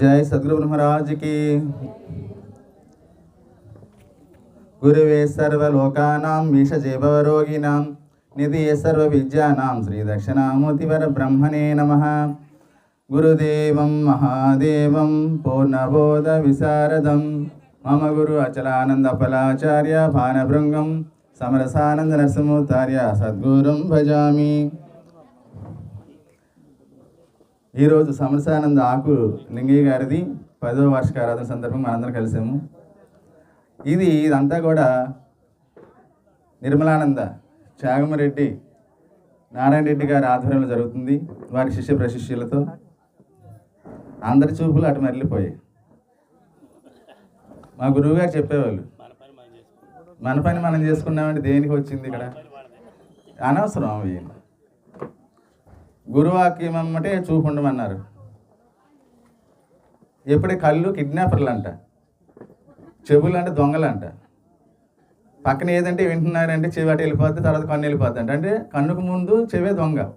జై సద్గురు బ్రహ్మరాజుకి గురువే సర్వలోకానాం మీషజీభవరోగిణాం నిధి సర్వ విద్యానాం శ్రీ దక్షిణామూర్తివర బ్రహ్మణే నమ. గురుదేవం మహాదేవం పూర్ణబోధ విశారదం మమ గురు అచలానంద ఫలాచార్య భానభృంగం సమరసానంద నరసింహతార్య సద్గురుం భజామి. ఈరోజు సమరసానంద ఆకు లింగయ్య గారిది పదో వార్షికారాధన సందర్భంగా మనందరం కలిసాము. ఇది ఇదంతా కూడా నిర్మలానంద త్యాగమరెడ్డి నారాయణ రెడ్డి గారి ఆధ్వర్యంలో జరుగుతుంది. వారి శిష్య ప్రశిష్యులతో అందరి చూపులు అటు మరలిపోయాయి. మా గురువు గారు చెప్పేవాళ్ళు మన పని మనం చేసుకున్నామంటే దేనికి వచ్చింది ఇక్కడ? అనవసరం అవి. గురువాక్యం అమ్మటే చూపు ఎప్పుడే కళ్ళు కిడ్నాపర్లు అంట చెవులు అంటే దొంగలు అంట పక్కన ఏదంటే వింటున్నారంటే చెవి అటు వెళ్ళిపోద్ది తర్వాత కన్ను వెళ్ళిపోద్ది అంట అంటే కన్నుకు ముందు చెవే దొంగ.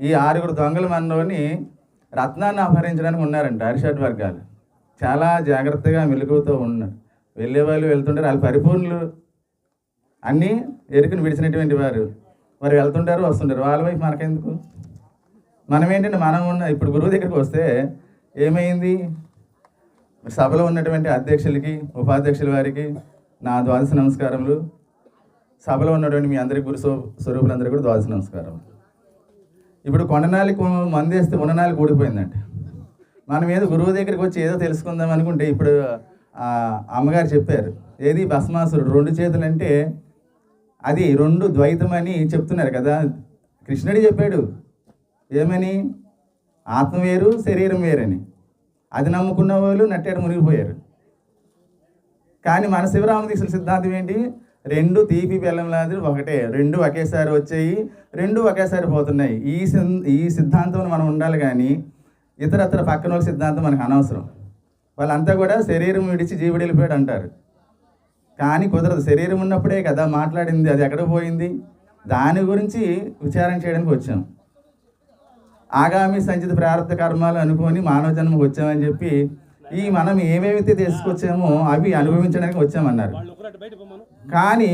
ఈ ఆరుగురు దొంగలు మనలోని రత్నాన్ని అపహరించడానికి ఉన్నారంట అరిషడ్ వర్గాలు. చాలా జాగ్రత్తగా మెలుగుతూ ఉన్నారు. వెళ్ళే వాళ్ళు వెళ్తుంటారు వాళ్ళు పరిపూర్ణులు. అన్నీ ఎరుకుని విడిచినటువంటి వారు. మరి వెళ్తుంటారు వస్తుంటారు. వాళ్ళ వైపు మనకెందుకు? మనం ఏంటంటే మనం ఉన్న ఇప్పుడు గురువు దగ్గరికి వస్తే ఏమైంది? సభలో ఉన్నటువంటి అధ్యక్షులకి ఉపాధ్యక్షుల వారికి నా ద్వాదశ నమస్కారములు. సభలో ఉన్నటువంటి మీ అందరి గురు స్వరూపులందరూ కూడా ద్వాదశ నమస్కారం ఇప్పుడు కొండనాలికి మందేస్తే ఉన్ననాలికి కూడిపోయిందంట. మనం ఏదో గురువు దగ్గరికి వచ్చి ఏదో తెలుసుకుందాం అనుకుంటే ఇప్పుడు అమ్మగారు చెప్పారు. ఏది భస్మాసురుడు రెండు చేతులు అంటే అది రెండు ద్వైతం అని చెప్తున్నారు కదా. కృష్ణుడు చెప్పాడు ఏమని? ఆత్మ వేరు శరీరం వేరని. అది నమ్ముకున్న వాళ్ళు నట్టేడు మునిగిపోయారు. కానీ మన శివరామదీక్షల సిద్ధాంతం ఏంటి? రెండు తీపి బెల్లం లాంటి ఒకటే. రెండు ఒకేసారి వచ్చాయి రెండు ఒకేసారి పోతున్నాయి. ఈ ఈ సిద్ధాంతం మనం ఉండాలి కానీ ఇతరత్ర పక్కన వాళ్ళ సిద్ధాంతం మనకు అనవసరం. వాళ్ళంతా కూడా శరీరం విడిచి జీవుడు వెళ్ళిపోయాడు అంటారు. కానీ కుదరదు. శరీరం ఉన్నప్పుడే కదా మాట్లాడింది అది ఎక్కడ పోయింది? దాని గురించి విచారణ చేయడానికి వచ్చాం. ఆగామి సంచిత ప్రారంభ కర్మాలు అనుకొని మానవ జన్మకు వచ్చామని చెప్పి ఈ మనం ఏమేమైతే తీసుకొచ్చామో అవి అనుభవించడానికి వచ్చామన్నారు. కానీ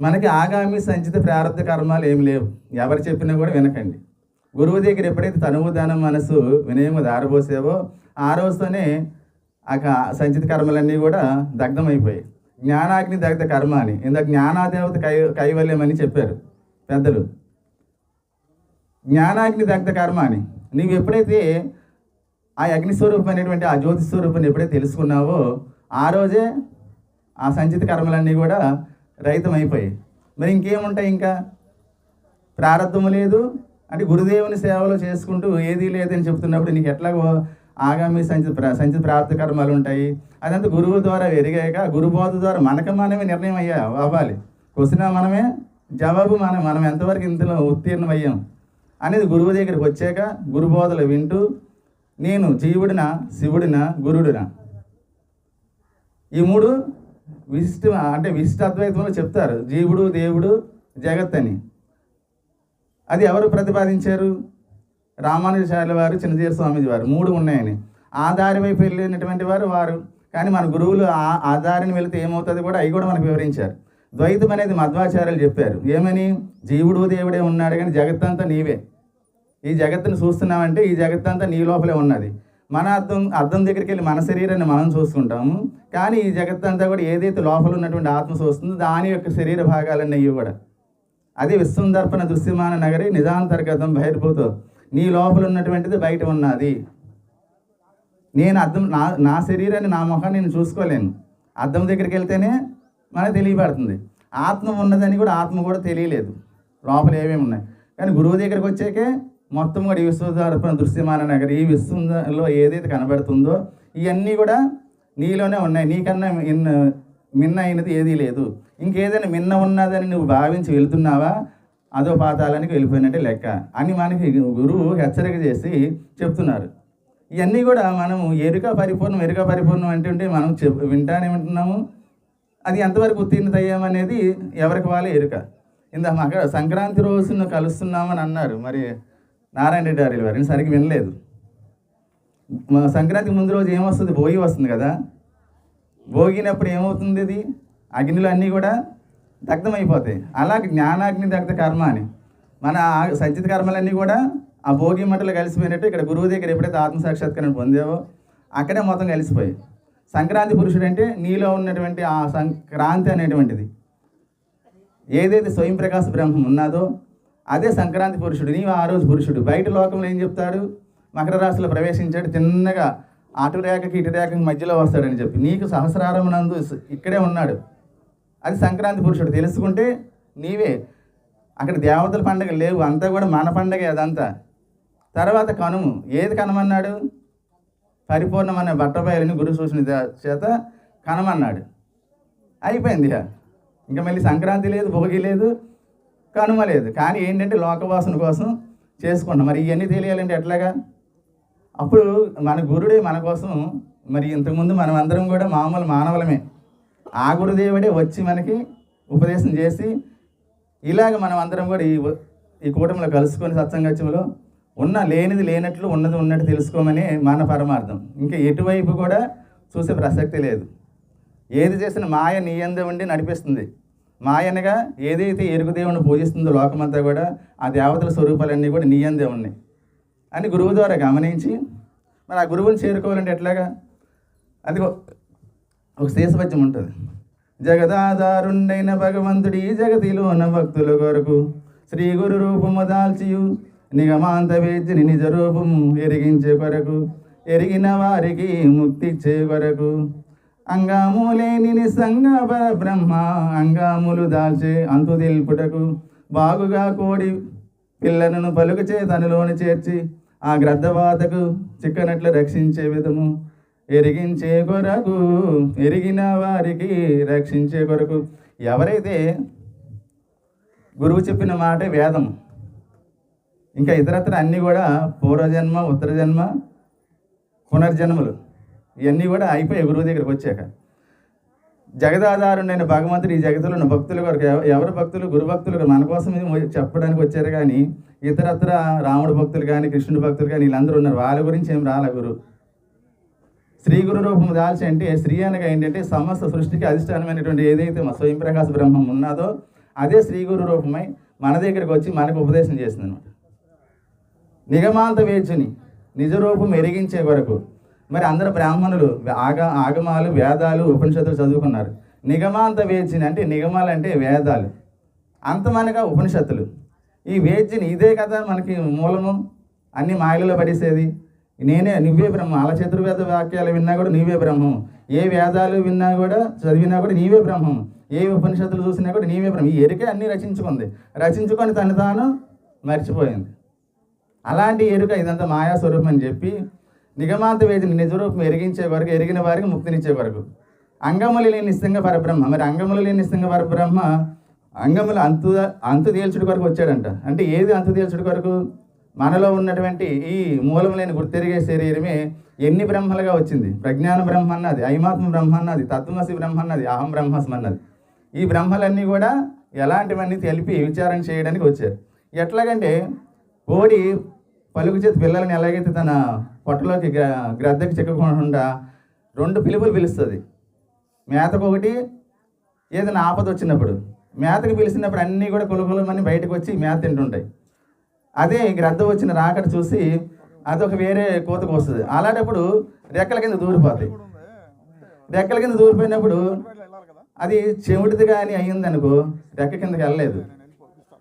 మనకి ఆగామి సంచిత ప్రారంభ కర్మాలు ఏమి లేవు. ఎవరు చెప్పినా కూడా వినకండి. గురువు దగ్గర ఎప్పుడైతే తనువు దానం మనసు వినయము దారబోసావో ఆ రోజుతోనే ఆ సంచిత కర్మలన్నీ కూడా దగ్ధమైపోయాయి. జ్ఞానాగ్ని దగ్ధ కర్మ అని. ఇందాక జ్ఞానాదేవత కై కైవల్యం అని చెప్పారు పెద్దలు. జ్ఞానాగ్ని దగ్ధ కర్మ అని. నీవు ఎప్పుడైతే ఆ అగ్నిస్వరూపం అనేటువంటి ఆ జ్యోతి స్వరూపాన్ని ఎప్పుడైతే తెలుసుకున్నావో ఆ రోజే ఆ సంచిత కర్మలన్నీ కూడా రహితమైపోయాయి. మరి ఇంకేముంటాయి ఇంకా? ప్రారంధము లేదు. అంటే గురుదేవుని సేవలు చేసుకుంటూ ఏదీ లేదని చెప్తున్నప్పుడు నీకు ఎట్లాగో ఆగామి సంచిత ప్ర- సంచిత ప్రాప్త కర్మలు ఉంటాయి. అదంతా గురువు ద్వారా ఎరిగాక గురుబోధ ద్వారా మనకు మనమే నిర్ణయం అయ్యా అవ్వాలి. క్వశ్చన్ మనమే జవాబు మనం మనం ఎంతవరకు ఇంతలో ఉత్తీర్ణం అయ్యాం అనేది గురువు దగ్గరికి వచ్చాక గురుబోధలు వింటూ నేను జీవుడిన శివుడిన గురుడిన? ఈ మూడు విశిష్ట అంటే విశిష్ట అద్వైతంలో చెప్తారు. జీవుడు దేవుడు జగత్ అని అది ఎవరు ప్రతిపాదించారు? రామానుజాచార్యుల వారు చిన్నజీర స్వామీజీ వారు మూడు ఉన్నాయని ఆధారి వైపు వెళ్ళినటువంటి వారు వారు. కానీ మన గురువులు ఆ ఆధారిని వెళితే ఏమవుతుంది కూడా అవి కూడా మనకు వివరించారు. ద్వైతం అనేది మధ్వాచార్యులు చెప్పారు. ఏమని? జీవుడు దేవుడే ఉన్నాడు కానీ జగత్తంతా నీవే. ఈ జగత్తును చూస్తున్నామంటే ఈ జగత్తంతా నీ లోపలే ఉన్నది. మన అర్థం అర్థం దగ్గరికి వెళ్ళి మన శరీరాన్ని మనం చూసుకుంటాము కానీ ఈ జగత్తంతా కూడా ఏదైతే లోపల ఉన్నటువంటి ఆత్మ చూస్తుందో దాని యొక్క శరీర భాగాలన్నీ ఇవి కూడా. అదే విశ్వందర్పణ దృశ్యమాన నగరి నిజాంతర్గతం బహిర్భూతం నీ లోపల ఉన్నటువంటిది బయట ఉన్నది. నేను అర్థం నా నా శరీరాన్ని నా ముఖాన్ని నేను చూసుకోలేను. అర్థం దగ్గరికి వెళ్తేనే మనకు తెలియబడుతుంది. ఆత్మ ఉన్నదని కూడా ఆత్మ కూడా తెలియలేదు. లోపల ఏమేమి ఉన్నాయి? కానీ గురువు దగ్గరికి వచ్చాకే మొత్తం కూడా ఈ విశ్వదర్పణ దృశ్యమాన నగర ఈ విశ్వంలో ఏదైతే కనబడుతుందో ఇవన్నీ కూడా నీలోనే ఉన్నాయి. నీకన్నా మిన్న మిన్న అయినది ఏదీ లేదు. ఇంకేదైనా మిన్న ఉన్నదని నువ్వు భావించి వెళ్తున్నావా? అదో పాతాలనికి వెళ్ళిపోయినట్టే లెక్క. అని మనకి గురువు హెచ్చరిక చేసి చెప్తున్నారు. ఇవన్నీ కూడా మనము ఎరుక పరిపూర్ణం ఎరుక పరిపూర్ణం అంటుంటే మనం చెప్ వింటానే వింటున్నాము అది ఎంతవరకు ఉత్తీర్ణత అయ్యామనేది ఎవరికి వాళ్ళే ఎరుక. ఇంత మకర సంక్రాంతి రోజున కలుస్తున్నామని అన్నారు. మరి నారాయణ రెడ్డి గారి వారిని సరిగ్గా వినలేదు. సంక్రాంతి ముందు రోజు ఏమొస్తుంది? భోగి వస్తుంది కదా. భోగినప్పుడు ఏమవుతుంది ఇది? అగ్నిలు అన్నీ కూడా దగ్ధమైపోతాయి. అలాగే జ్ఞానాగ్ని దగ్ధ కర్మ అని. మన ఆ సంచిత కర్మలన్నీ కూడా ఆ భోగి మంటలు కలిసిపోయినట్టు ఇక్కడ గురువు దగ్గర ఎప్పుడైతే ఆత్మసాక్షాత్కారం పొందావో అక్కడే మొత్తం కలిసిపోయి సంక్రాంతి పురుషుడు అంటే నీలో ఉన్నటువంటి ఆ సంక్రాంతి అనేటువంటిది. ఏదైతే స్వయం ప్రకాశ బ్రహ్మం ఉన్నదో అదే సంక్రాంతి పురుషుడు నీవు ఆ రోజు పురుషుడు. బయట లోకంలో ఏం చెప్తాడు? మకర రాశిలో ప్రవేశించాడు చిన్నగా అటు రేఖకి ఇటు రేఖకి మధ్యలో వస్తాడని చెప్పి. నీకు సహస్రారమునందు ఇక్కడే ఉన్నాడు. అది సంక్రాంతి పురుషుడు. తెలుసుకుంటే నీవే. అక్కడ దేవతల పండగ లేవు. అంతా కూడా మన పండగే అదంతా. తర్వాత కనుము. ఏది కనమన్నాడు? పరిపూర్ణమైన బట్టబయలని గురు సూచన చేత కనమన్నాడు. అయిపోయింది ఇక. ఇంకా మళ్ళీ సంక్రాంతి లేదు భోగి లేదు కనుమ లేదు. కానీ ఏంటంటే లోకవాసన కోసం చేసుకుంటాం మరి ఇవన్నీ తెలియాలంటే ఎట్లాగా? అప్పుడు మన గురుడే మన కోసం మరి ఇంతకుముందు మనం అందరం కూడా మామూలు మానవులమే. ఆ గురుదేవుడే వచ్చి మనకి ఉపదేశం చేసి ఇలాగ మనం అందరం కూడా ఈ ఈ కూటమిలో కలుసుకొని సత్సంగత్యంలో ఉన్న లేనిది లేనట్లు ఉన్నది ఉన్నట్టు తెలుసుకోమని మన పరమార్థం. ఇంకా ఎటువైపు కూడా చూసే ప్రసక్తి లేదు. ఏది చేసిన మాయ నీయందే ఉండి నడిపిస్తుంది. మాయనగా ఏదైతే ఎరుగు దేవుని పూజిస్తుందో లోకమంతా కూడా ఆ దేవతల స్వరూపాలన్నీ కూడా నీయందే ఉన్నాయి. అని గురువు ద్వారా గమనించి మరి ఆ గురువుని చేరుకోవాలంటే ఎట్లాగా? అదిగో ఒక శేషపద్యం ఉంటుంది. జగదాధారుండైన భగవంతుడి ఈ జగతిలోన భక్తుల కొరకు శ్రీ గురు రూపము దాల్చియు. నిగమాంత వేద్యని నిజ రూపము ఎరిగించే కొరకు ఎరిగిన వారికి ముక్తిచ్చే కొరకు. అంగాము లేని నిస్సంగ బ్రహ్మ అంగాములు దాల్చే అంతు తెలుపుటకు బాగుగా కోడి పిల్లలను పలుకుచే తనలోని చేర్చి ఆ గ్రద్దవాతకు చిక్కనట్లు రక్షించే విధము. ఎరిగించే కొరకు ఎరిగిన వారికి రక్షించే కొరకు. ఎవరైతే గురువు చెప్పిన మాటే వేదం ఇంకా ఇతరత్ర అన్నీ కూడా పూర్వజన్మ ఉత్తర జన్మ పునర్జన్మలు ఇవన్నీ కూడా అయిపోయాయి గురువు దగ్గరికి వచ్చాక. జగదాధారుడైన భగవంతుడు ఈ జగత్తులో ఉన్న భక్తుల కొరకు ఎవ- ఎవరు భక్తులు? గురు భక్తులు మన కోసం చెప్పడానికి వచ్చారు కానీ ఇతరత్ర రాముడు భక్తులు కానీ కృష్ణుడు భక్తులు కానీ వీళ్ళందరూ ఉన్నారు. వాళ్ళ గురించి ఏం రాలే గురు? శ్రీ గురు రూపం దాల్చి అంటే శ్రీ అనగా ఏంటంటే సమస్త సృష్టికి అధిష్టానమైనటువంటి ఏదైతే మా స్వయం ప్రకాశ బ్రహ్మం ఉన్నదో అదే శ్రీ గురు రూపమై మన దగ్గరికి వచ్చి మనకు ఉపదేశం చేసింది అనమాట నిగమాంత వేచుని నిజ రూపం ఎరిగించే వరకు. మరి అందరు బ్రాహ్మణులు ఆగ ఆగమాలు వేదాలు ఉపనిషత్తులు చదువుకున్నారు. నిగమాంత వేచిని అంటే నిగమాలు అంటే వేదాలు. అంతమనగా ఉపనిషత్తులు. ఈ వేద్యుని ఇదే కదా మనకి మూలము? అన్ని మాయలలో పడేసేది? నేనే నువ్వే బ్రహ్మ. అల చతుర్వేద వాక్యాలు విన్నా కూడా నువ్వే బ్రహ్మం. ఏ వేదాలు విన్నా కూడా చదివినా కూడా నీవే బ్రహ్మం. ఏ ఉపనిషత్తులు చూసినా కూడా నీవే బ్రహ్మం. ఈ ఎరుకే అన్నీ రచించుకుంది. రచించుకొని తను తాను మర్చిపోయింది. అలాంటి ఎరుక ఇదంతా మాయా స్వరూపం అని చెప్పి నిగమాంత వేదిని నిజరూపం ఎరిగించే వరకు ఎరిగిన వారికి ముక్తినిచ్చే వరకు. అంగములు లేని నిస్సంగ పరబ్రహ్మ. మరి అంగములు లేని నిస్సంగ పరబ్రహ్మ అంగములు అంతు అంతు తేల్చుడు కొరకు వచ్చాడంట. అంటే ఏది అంతు తేల్చుడు కొరకు? మనలో ఉన్నటువంటి ఈ మూలం లేని గుర్తెరిగే శరీరమే ఎన్ని బ్రహ్మలుగా వచ్చింది? ప్రజ్ఞాన బ్రహ్మ అన్నది ఐమాత్మ బ్రహ్మ అన్నది తత్వమసి బ్రహ్మ అన్నది అహం బ్రహ్మస్మ అన్నది ఈ బ్రహ్మలన్నీ కూడా ఎలాంటివన్నీ తెలిపి విచారణ చేయడానికి వచ్చారు. ఎట్లాగంటే కోడి పలుకు చేతి పిల్లల్ని ఎలాగైతే తన పొట్టలోకి గ్ర- గ్రద్దకి చిక్కకుండా రెండు పిలుపులు పిలుస్తుంది. మేతకు ఒకటి ఏదైనా ఆపద వచ్చినప్పుడు. మేతకు పిలిచినప్పుడు అన్నీ కూడా కులకులమని బయటకు వచ్చి మేత తింటుంటాయి. అదే గ్రద్ద వచ్చిన రాకడ చూసి అదొక వేరే కోతకు వస్తుంది. అలాంటప్పుడు రెక్కల కింద దూరిపోతాయి. రెక్కల కింద దూరిపోయినప్పుడు అది చెవిటిది కానీ అయ్యిందనుకో రెక్క కిందకి వెళ్ళలేదు.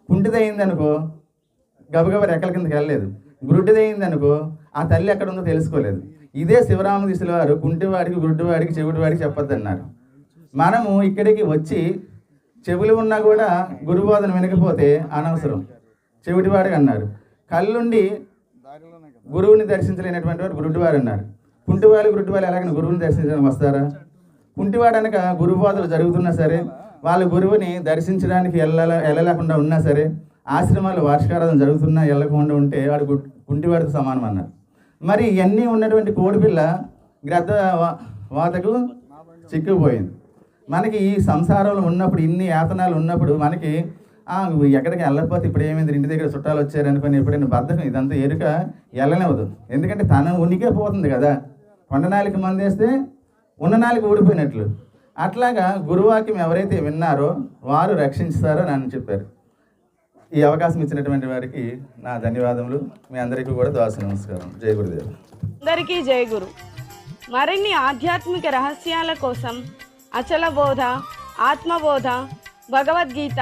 కుంటిది అయిందనుకో గబగబా రెక్కల కిందకి వెళ్ళలేదు. గురుడిది అయిందనుకో ఆ తల్లి ఎక్కడ ఉందో తెలుసుకోలేదు. ఇదే శివరామ దిశల వారు కుంటివాడికి గురుడివాడికి చెవిటివాడికి చెప్పొద్దు అన్నారు మనము ఇక్కడికి వచ్చి చెవులు ఉన్నా కూడా గురుబోధన వినకపోతే అనవసరం. చెవిటివాడికి అన్నారు. కళ్ళుండి గురువుని దర్శించలేనటువంటి వారు గురుడివారు అన్నారు. కుంటివాళ్ళు గురుడివాళ్ళు ఎలాగైనా గురువుని దర్శించడానికి వస్తారా? కుంటివాడు అనక గురుబోధలు జరుగుతున్నా సరే వాళ్ళ గురువుని దర్శించడానికి వెళ్ళాల వెళ్ళలేకుండా ఉన్నా సరే ఆశ్రమాలు వార్షికారాధన జరుగుతున్నా వెళ్ళకుండా ఉంటే వాడు గు- కుంటివాడితో సమానం అన్నారు. మరి ఇవన్నీ ఉన్నటువంటి కోడిపిల్ల గ్రద్ద వాతకు చిక్కుపోయింది మనకి ఈ సంసారంలో ఉన్నప్పుడు ఇన్ని యాతనాలు ఉన్నప్పుడు మనకి నువ్వు ఎక్కడికి వెళ్ళకపోతే ఇప్పుడు ఏమైంది? ఇంటి దగ్గర చుట్టాలు వచ్చారనుకుని ఎప్పుడైనా బద్ధకం ఇదంతా ఎరుక వెళ్ళనివ్వదు ఎందుకంటే తన ఉనికే పోతుంది కదా. కొండనాలికి మందేస్తే ఉన్న నాలిక ఊడిపోయినట్లు. అట్లాగా గురువాక్యం ఎవరైతే విన్నారో వారు రక్షించుతారో నన్ను చెప్పారు. ఈ అవకాశం ఇచ్చినటువంటి వారికి నా ధన్యవాదములు. మీ అందరికీ కూడా దాస నమస్కారం. జయ గురుదేవ్. అందరికీ జయ గురు. మరిన్ని ఆధ్యాత్మిక రహస్యాల కోసం అచల బోధ ఆత్మబోధ భగవద్గీత